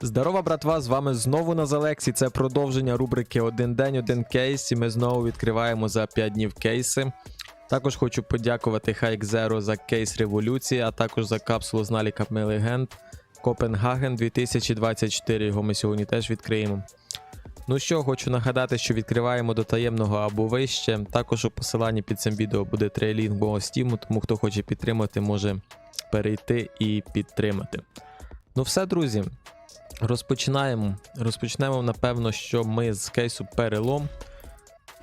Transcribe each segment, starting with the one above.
Здорова, братва! З вами знову на Залекці. Це продовження рубрики Один день, один кейс. І ми знову відкриваємо за 5 днів кейси. Також хочу подякувати Zero за кейс революції, а також за капсулу з наліками легенд Копенгаген 2024. Його ми сьогодні теж відкриємо. Ну що, хочу нагадати, що відкриваємо до таємного або вище. Також у посиланні під цим відео буде трейлінг мого стіму, тому хто хоче підтримати, може перейти і підтримати. Ну все, друзі. Розпочинаємо. Розпочнемо, напевно, що ми з кейсу перелом.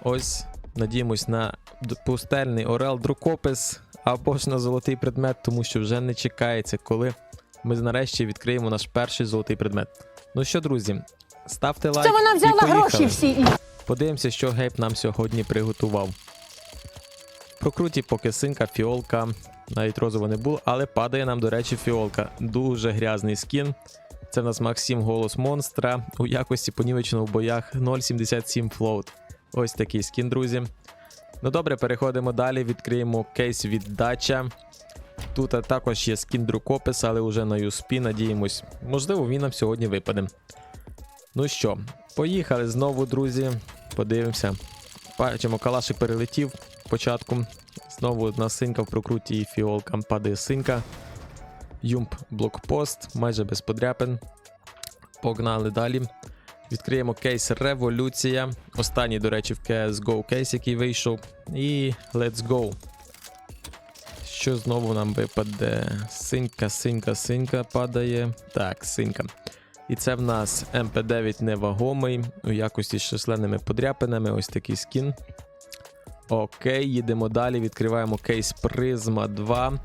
Ось, надіємось на пустельний Орел Друкопис або ж на золотий предмет, тому що вже не чекається, коли ми нарешті відкриємо наш перший золотий предмет. Ну що, друзі, ставте лайк. Це вона взяла поїхали. гроші всі. Подивимося, що Гейб нам сьогодні приготував. Прокруті поки синка, фіолка. Навіть розово не було, але падає нам, до речі, фіолка. Дуже грязний скін. Це в нас Максим голос монстра. У якості понівечено в боях 0.77 флоут. Ось такий скін, друзі. Ну добре, переходимо далі. Відкриємо кейс віддача. Тут також є скін друкопис, але вже на USP, надіємось. Можливо, він нам сьогодні випаде. Ну що, поїхали знову, друзі. Подивимося. Бачимо, калашик перелетів спочатку. Знову одна синька в прокруті і фіолка падає синька. Юмп блокпост, майже без подряпин. Погнали далі. Відкриємо кейс Революція. Останній, до речі, в CSGO кейс, який вийшов. І let's go. Що знову нам випаде? Синька, синька, синька падає. Так, синька. І це в нас МП9 невагомий у якості з численними подряпинами. Ось такий скін. Окей, їдемо далі. Відкриваємо кейс Призма 2.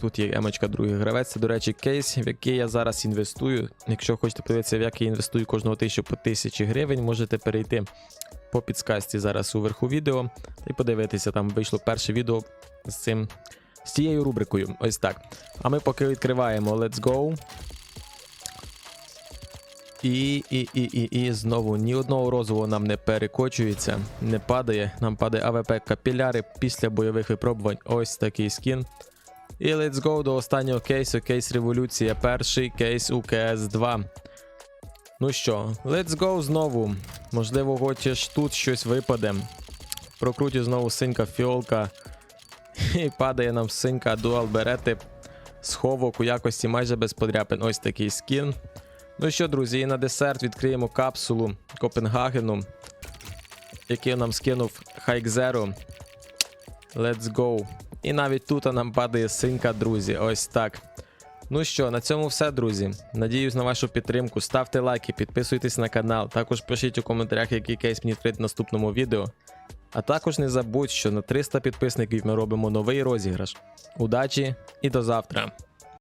Тут є емочка другий гравець. Це, до речі, кейс, в який я зараз інвестую. Якщо хочете подивитися, в як я інвестую кожного тисячу по 1000 гривень, можете перейти по підсказці зараз уверху відео і подивитися. Там вийшло перше відео з цим. З цією рубрикою. Ось так. А ми поки відкриваємо Let's Go. І, і, і, і, і знову ні одного розового нам не перекочується, не падає. Нам падає АВП капіляри після бойових випробувань. Ось такий скін. І let's go до останнього кейсу. Кейс Революція. Перший кейс у КС 2. Ну що, let's go знову. Можливо, хочеш тут щось випаде. Прокруті знову синька фіолка. І падає нам синька дуал берети. Сховок у якості майже без подряпин. Ось такий скін. Ну що, друзі, і на десерт відкриємо капсулу Копенгагену, який нам скинув Zero. Let's go. І навіть тут нам падає синька, друзі. Ось так. Ну що, на цьому все, друзі. Надіюсь на вашу підтримку. Ставте лайки, підписуйтесь на канал. Також пишіть у коментарях, який кейс мені відкрити в наступному відео. А також не забудь, що на 300 підписників ми робимо новий розіграш. Удачі і до завтра!